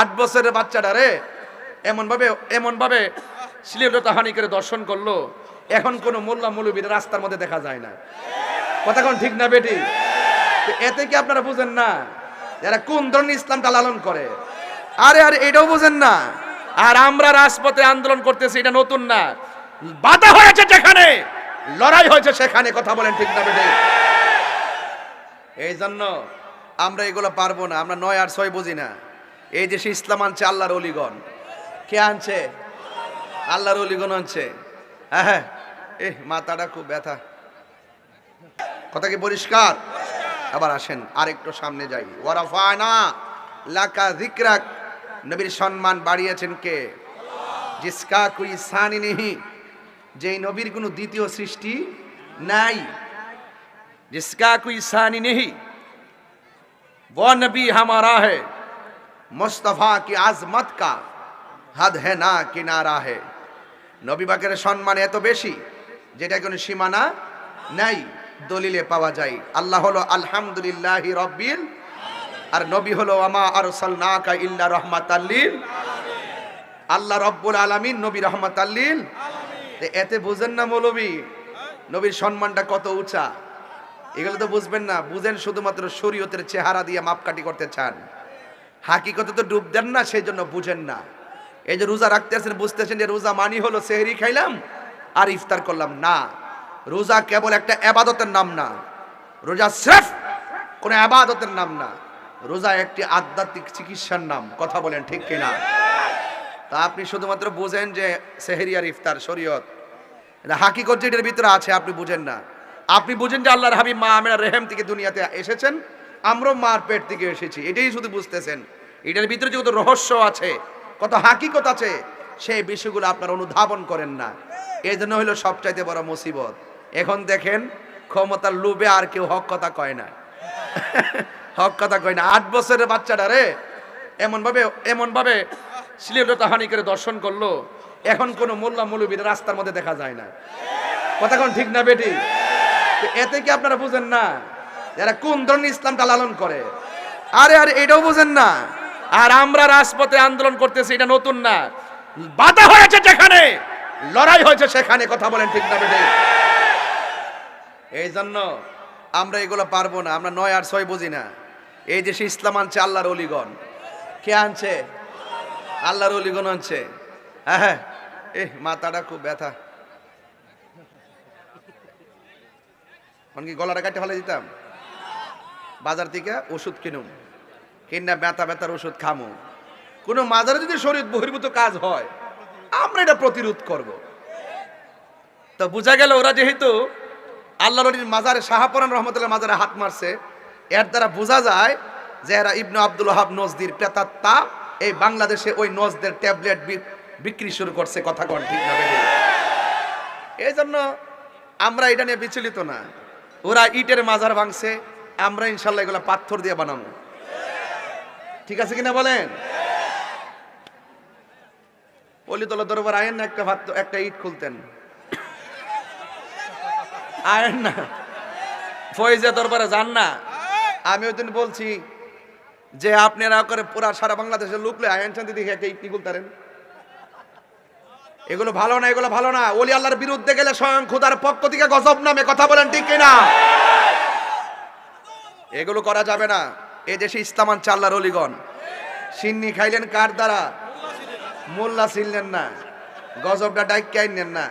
আট বছরের বাচ্চাটা রে। এমন ভাবে এমন ভাবে শ্লীলতা করে দর্শন করল। এখন কোনো মোল্লা মৌলবীর রাস্তার মধ্যে দেখা যায় না। কথা কোন ঠিক না বেটি? এতে কি আপনারা বুঝেন না? যারা কোন ধরনের ইসলামটা লালন করে? আরে আরে, এটাও বুঝেন না। আর আমরা রাজপথে আন্দোলন করতেছি, এটা নতুন না। বাধা হয়েছে যেখানে, লড়াই হয়েছে সেখানে, কথা বলেন ঠিক না বেটি? এই জন্য আমরা এগুলো পারব না, আমরা নয় আর ছয় বুঝি না। এই দেশে ইসলাম আনছে আল্লাহর অলিগণ কে আনছে আল্লাহর অলিগণ আনছে হ্যাঁ এ মাথাটা খুব ব্যথা কথা কি পরিষ্কার আবার আসেন আরেকটু সামনে যাই ওয়ারাফানা লাকা যিকরাক নবীর সম্মান বাড়িয়েছেন কে জিসকা কুই সানি নেহি যেই নবীর কোনো দ্বিতীয় সৃষ্টি নাই जिसका कोई सानी नहीं वो नबी हमारा है মোস্তফা কি আজমত কা? হাদ হে না কি কিনারা হে। নবীবাকের সম্মান এত বেশি, যেটা কোনো সীমানা নাই, দলিলে পাওয়া যায়। আল্লাহ হলো আলহামদুলিল্লাহ রব্বিল আর নবী হলো আমা আর সালনাকা ইল্লা রহমাত আল্লিল আল্লাহ রব্বুল আলমিন, নবী রহমাত আল্লিল এতে বুঝেন না মৌলবি, নবীর সম্মানটা কত উঁচা। এগুলো তো বুঝবেন না, বুঝেন শুধুমাত্র শরীয়তের চেহারা দিয়ে মাপকাঠি করতে চান। হাকিকতে তো ডুব দেন না সেই জন্য বুঝেন না। এই যে রোজা রাখতেছেন বুঝতেছেন যে রোজা মানি হলো সেহরি খাইলাম আর ইফতার করলাম। না, রোজা কেবল একটা আবাদতের নাম না। রোজা স্রেফ কোনো আবাদতের নাম না। রোজা একটি আধ্যাত্মিক চিকিৎসার নাম, কথা বলেন ঠিক কিনা? তা আপনি শুধুমাত্র বুঝেন যে সেহেরি আর ইফতার, শরীয়ত। হাকিকত যেটার ভিতরে আছে, আপনি বুঝেন না। আপনি বুঝেন যে আল্লাহর হাবিব মা আমেনা রেহেম থেকে দুনিয়াতে এসেছেন, আমরাও মার পেট থেকে এসেছি, এটাই শুধু বুঝতেছেন। এটার ভিতরে যে কত রহস্য আছে, কত হাকিকত আছে, সেই বিষয়গুলো আপনারা অনুধাবন করেন না। এই জন্য হলো সবচাইতে বড় মুসিবত। এখন দেখেন, ক্ষমতার লোভে আর কেউ হক কথা কয় না। হক কথা কয় না। আট বছরের বাচ্চাটা রে এমন ভাবে এমন ভাবে শ্লীলতা হানি করে দর্শন করল। এখন কোনো মোল্লা মৌলবীর রাস্তার মধ্যে দেখা যায় না। কথা কোন ঠিক না বেটি? এতে কি আপনারা বুঝেন না, যারা কোন ধরনের ইসলামটা লালন করে? আরে আরে, এটাও বুঝেন না। আর আমরা রাজপথে আন্দোলন করতেছি, এটা নতুন না। বাধা হয়েছে যেখানে, লড়াই হয়েছে সেখানে, কথা বলেন ঠিক না বেটি এই জন্য আমরা এগুলো পারব না, আমরা নয় আর ছয় বুঝি না। এই দেশে ইসলাম আনছে আল্লাহর অলিগণ। কে আনছে? আল্লাহর অলিগণ আনছে। হ্যাঁ হ্যাঁ। এ মাথাটা খুব ব্যথা। কি গলাটা কাটে ফেলে দিতাম? বাজার থেকে ওষুধ কিনুম। কিনা ব্যথা ব্যথার ওষুধ খামু। কোনো মাজারে যদি শরীর বহির্ভূত কাজ হয়, আমরা এটা প্রতিরোধ করব। তো বোঝা গেল ওরা যেহেতু আল্লাহ নবীর মাজারে শাহাপরান রহমতুল্লাহ মাজারে হাত মারছে, এর দ্বারা বোঝা যায় যে এরা ইবনু আব্দুল হাব নজদির প্রেতাত্মা, এই বাংলাদেশে ওই নজদের ট্যাবলেট বিক্রি শুরু করছে, কথা কন ঠিক না এই জন্য আমরা এটা নিয়ে বিচলিত না। ওরা ইটের মাজার ভাঙছে, আমরা ইনশাল্লাহ এগুলো পাথর দিয়ে বানাবো। ঠিক আছে কিনা বলেন? অলিতলা দরবার আয়েন না একটা ভাত, একটা ইট খুলতেন। আয়েন না। ফয়েজা দরবারে যান না। আমি ওই দিন বলছি যে আপনারা করে পুরা সারা বাংলাদেশের লোকলে আয়ন শান্তি দেখে একটা ইট খুলতারেন? এগুলো ভালো না, এগুলো ভালো না। ওলি আল্লাহর বিরুদ্ধে গেলে স্বয়ং খুদার পক্ষ থেকে গজব নামে কথা বলেন ঠিক কিনা? এগুলো করা যাবে না। এ দেশে ইসলাম আল্লাহর অলিগণ। সিন্নি খাইলেন কার দ্বারা? মোল্লা ছিলেন না। গজবটা ডাইকাই নেন না।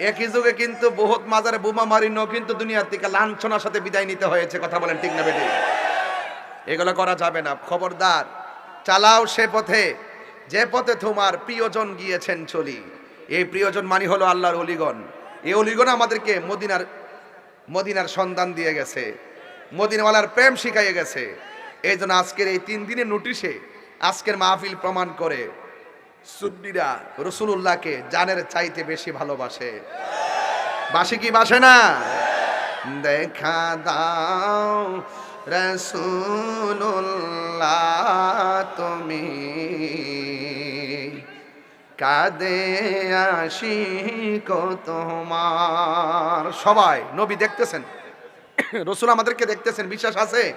একই যুগে কিন্তু বহুত মাজারে বোমা মারিনো কিন্তু দুনিয়ার থেকে লাঞ্ছনার সাথে বিদায় নিতে হয়েছে, কথা বলেন ঠিক না বেটি? এগুলো করা যাবে না। খবরদার, চালাও সে পথে। যে পথে তোমার প্রিয়জন গিয়েছেন চলি। এই প্রিয়জন মানি হলো আল্লাহর অলিগণ। এই অলিগণ আমাদেরকে মদিনার মদিনার সন্ধান দিয়ে গেছে। মদিনওয়ালার প্রেম শিখাইয়ে গেছে। এই জন্য আজকের এই তিন দিনের নোটিশে আজকের মাহফিল প্রমাণ করে সুন্নিরা রসুল্লাহকে জানের চাইতে বেশি ভালোবাসে। বাসে কি বাসে না? দেখা দাও রসুল্লাহ তুমি। কাদে আসি তোমার। সবাই, নবী দেখতেছেন? রসুল আমাদেরকে দেখতেছেন, বিশ্বাস আছে?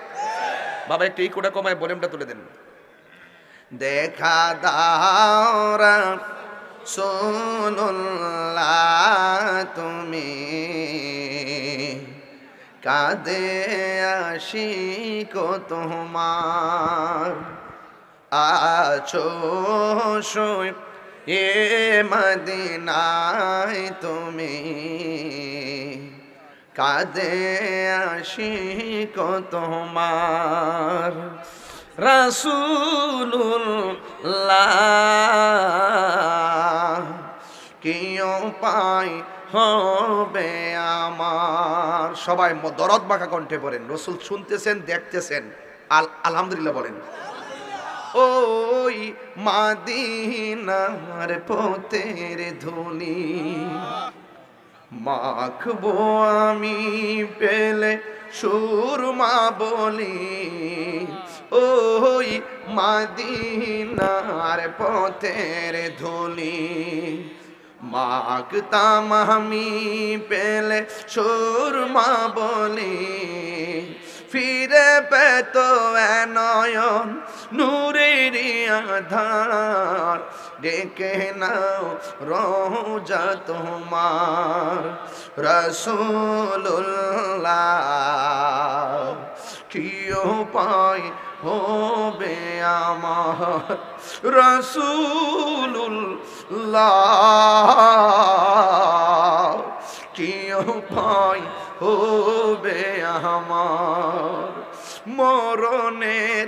বাবা, একটু এই কোটা কমায় বলেমটা তুলে দেন। দেখা দাওরা, সোনুল্লাহ, তুমি কাদে আসি কো তোমার? আছো এ মদিনায় তুমি কাদে আসি কো তোমার। রসুল্লাহ কিয় পাই হবে আমার? সবাই দরদ বাঁকা কণ্ঠে পড়েন রসুল শুনতেছেন, দেখতেছেন। আল আলহামদুলিল্লাহ বলেন। ওই মাদিনার পোতের ধুলি মাখবো আমি পেলে সুরমা বলি। ওই মাদিনার পথের ধুলি। মাখতাম আমি পেলে সুরমা বলি। ফিরে পেত নয়ন নূরের আধার। ডেকে নাও রোজা তোমার? রসুল্লাহ কিও পাই হবে আমার? রসুল্লাহ কিও পাই হবে আমার? মরণের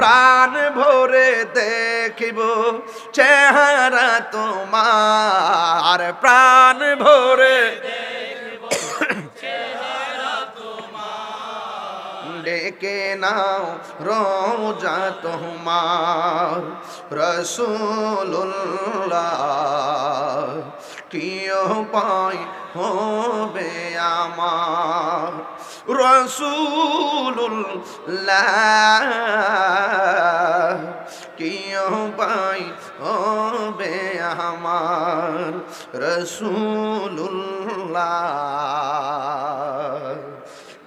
প্রাণ ভরে দেখিব চেহারা তোমার, প্রাণ ভরে ডেকে নাও রোজা তোমার রসুল্লাহ কিয় পাই হবে আমার। রসুল্লাহ, কিয় পাই হবে আমার রসুল্লাহ?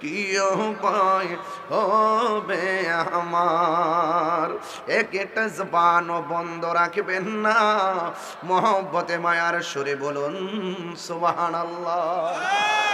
কিয় পায় হবে আমার? একটা জবান বন্ধ রাখবেন না। মোহব্বতে, মায়ার সুরে বলুন সুবাহান আল্লাহ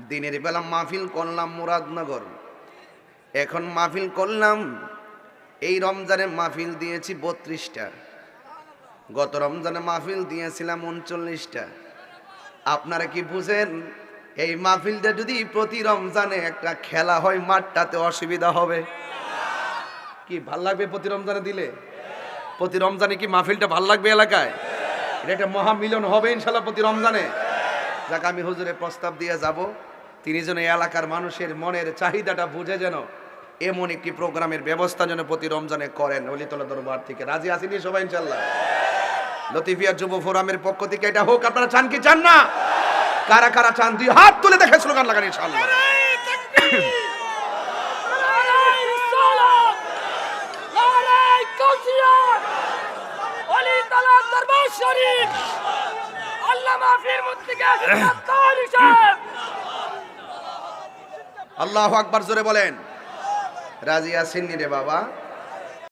দিনের বেলা মাহফিল করলাম মুরাদনগর। এখন মাহফিল করলাম, এই রমজানে মাহফিল দিয়েছি বত্রিশটা। গত রমজানে মাহফিল দিয়েছিলাম উনচল্লিশটা। আপনারা কি বুঝেন, এই মাহফিলটা যদি প্রতি রমজানে একটা খেলা হয়, মাঠটাতে অসুবিধা হবে? কি ভালো লাগবে প্রতি রমজানে দিলে? প্রতি রমজানে কি মাহফিলটা ভালো লাগবে এলাকায়? এটা একটা মহামিলন হবে ইনশাল্লাহ প্রতি রমজানে। যাকে, আমি হুজুরে প্রস্তাব দিয়ে যাব। তিনি যেন এই এলাকার মানুষের মনের চাহিদাটা বুঝে যেন এমন একটি প্রোগ্রামের ব্যবস্থা যেন প্রতি রমজানে করেন। অলিতলা দরবার থেকে রাজি আসেনি সবাই ইনশাল্লাহ লতিফিয়া যুব ফোরামের পক্ষ থেকে এটা হোক, আপনারা চান কি চান না? কারা কারা চান, দুই হাত তুলে দেখে স্লোগান লাগান ইনশাল্লাহ নারায় তাকবীর নারায় রিসালাত নারায় গাউসিয়া আলী তালা দরবার শরীফ আল্লামা ফির মুফতি গিয়াসউদ্দিন আত্তারি সাহেব আল্লাহ আকবার জোরে বলেন। রাজিয়া আসেননি রে বাবা।